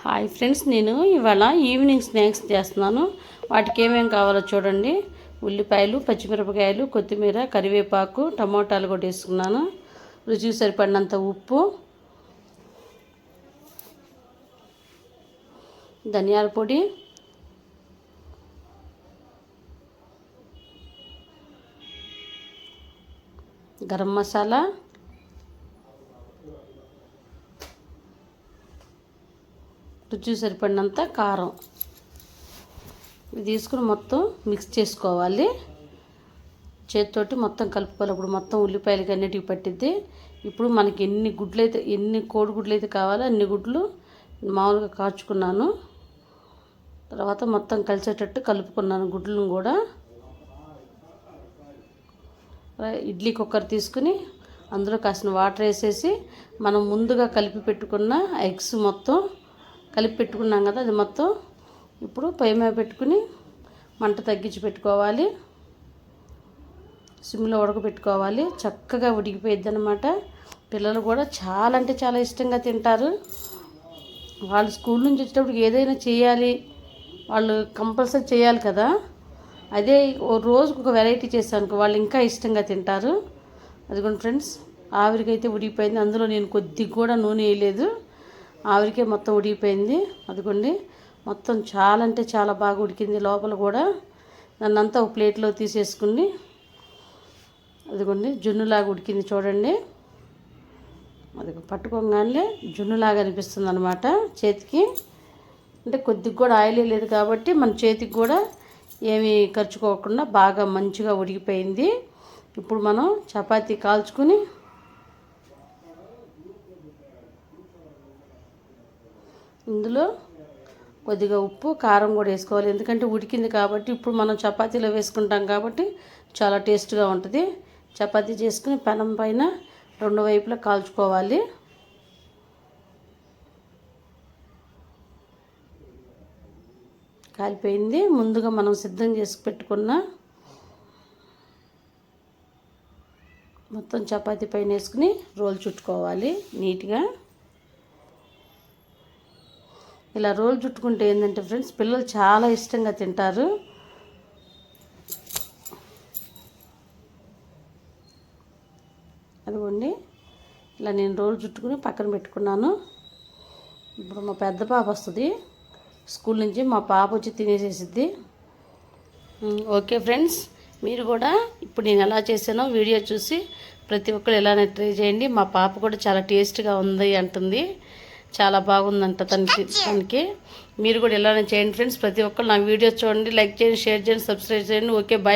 Hi friends నేను ఇవాళ evening snacks చేస్తున్నాను. వాటికి ఏమేమి కావాలో చూడండి. ఉల్లిపాయలు పచ్చిమిరపకాయలు కొత్తిమీర కరివేపాకు టమోటాలు కూడా వేసుకున్నాను. రుచికి సరిపడినంత ఉప్పు ధనియాల పొడి గరం మసాలా రుచి సరిపడినంత కారం. ఇది తీసుకుని మొత్తం మిక్స్ చేసుకోవాలి. చేతితోటి మొత్తం కలుపుకోవాలి. ఇప్పుడు మొత్తం ఉల్లిపాయలకి అన్నిటికి పట్టిద్ది. ఇప్పుడు మనకి ఎన్ని గుడ్లు అయితే ఎన్ని కోడిగుడ్లు అయితే కావాలో అన్ని గుడ్లు మామూలుగా కాచుకున్నాను. తర్వాత మొత్తం కలిసేటట్టు కలుపుకున్నాను గుడ్లను కూడా. ఇడ్లీ కుక్కర్ తీసుకుని అందులో కాసిన వాటర్ వేసేసి మనం ముందుగా కలిపి పెట్టుకున్న ఎగ్స్ మొత్తం కలిపి పెట్టుకున్నాం కదా అది మొత్తం ఇప్పుడు పై మీద పెట్టుకుని మంట తగ్గించి పెట్టుకోవాలి. సిమ్లో ఉడకబెట్టుకోవాలి. చక్కగా ఉడికిపోయిద్ది అనమాట పిల్లలు కూడా చాలా అంటే చాలా ఇష్టంగా తింటారు. వాళ్ళు స్కూల్ నుంచి వచ్చేటప్పుడు ఏదైనా చేయాలి వాళ్ళు కంపల్సరీ చేయాలి కదా. అదే ఓ రోజుకు ఒక వెరైటీ చేశాను వాళ్ళు ఇంకా ఇష్టంగా తింటారు. అదిగోండి ఫ్రెండ్స్ ఆవిరికైతే ఉడికిపోయింది. అందులో నేను కొద్దిగా కూడా నూనె వేయలేదు. ఆవిరికే మొత్తం ఉడికిపోయింది. అదిగోండి. మొత్తం చాలా అంటే చాలా బాగా ఉడికింది. లోపల కూడా దాన్ని అంతా ఒక ప్లేట్లో తీసేసుకుని అదిగోండి. జున్నులాగా ఉడికింది చూడండి. అది పట్టుకోగానే జున్నులాగా అనిపిస్తుంది అనమాట చేతికి. అంటే కొద్దిగా కూడా ఆయిల్ లేదు కాబట్టి మన చేతికి కూడా ఏమీ ఖర్చుకోకుండా బాగా మంచిగా ఉడికిపోయింది. ఇప్పుడు మనం చపాతీ కాల్చుకుని ఇందులో కొద్దిగా ఉప్పు కారం కూడా వేసుకోవాలి. ఎందుకంటే ఉడికింది కాబట్టి ఇప్పుడు మనం చపాతీలో వేసుకుంటాం కాబట్టి చాలా టేస్ట్గా ఉంటుంది. చపాతీ చేసుకుని పెనం పైన రెండు వైపులా కాల్చుకోవాలి. కాలిపోయింది. ముందుగా మనం సిద్ధం చేసి పెట్టుకున్న మొత్తం చపాతీ పైన వేసుకుని రోల్ చుట్టుకోవాలి నీట్గా. ఇలా రోల్ చుట్టుకుంటే ఏంటంటే ఫ్రెండ్స్ పిల్లలు చాలా ఇష్టంగా తింటారు. అదిగోండి. ఇలా నేను రోల్ చుట్టుకుని పక్కన పెట్టుకున్నాను. ఇప్పుడు మా పెద్ద పాప వస్తుంది. స్కూల్ నుంచి మా పాప వచ్చి తినేసేసిద్ది. ఓకే ఫ్రెండ్స్ మీరు కూడా ఇప్పుడు నేను ఎలా చేశానో వీడియో చూసి ప్రతి ఒక్కరు ఎలానే ట్రై చేయండి. మా పాప కూడా చాలా టేస్ట్గా ఉంది అంటుంది. చాలా బాగుందంట తనకి తనకి. మీరు కూడా ఎలానే చేయండి ఫ్రెండ్స్. ప్రతి ఒక్కరు నా వీడియోస్ చూడండి లైక్ చేయండి షేర్ చేయండి సబ్స్క్రైబ్ చేయండి. Okay bye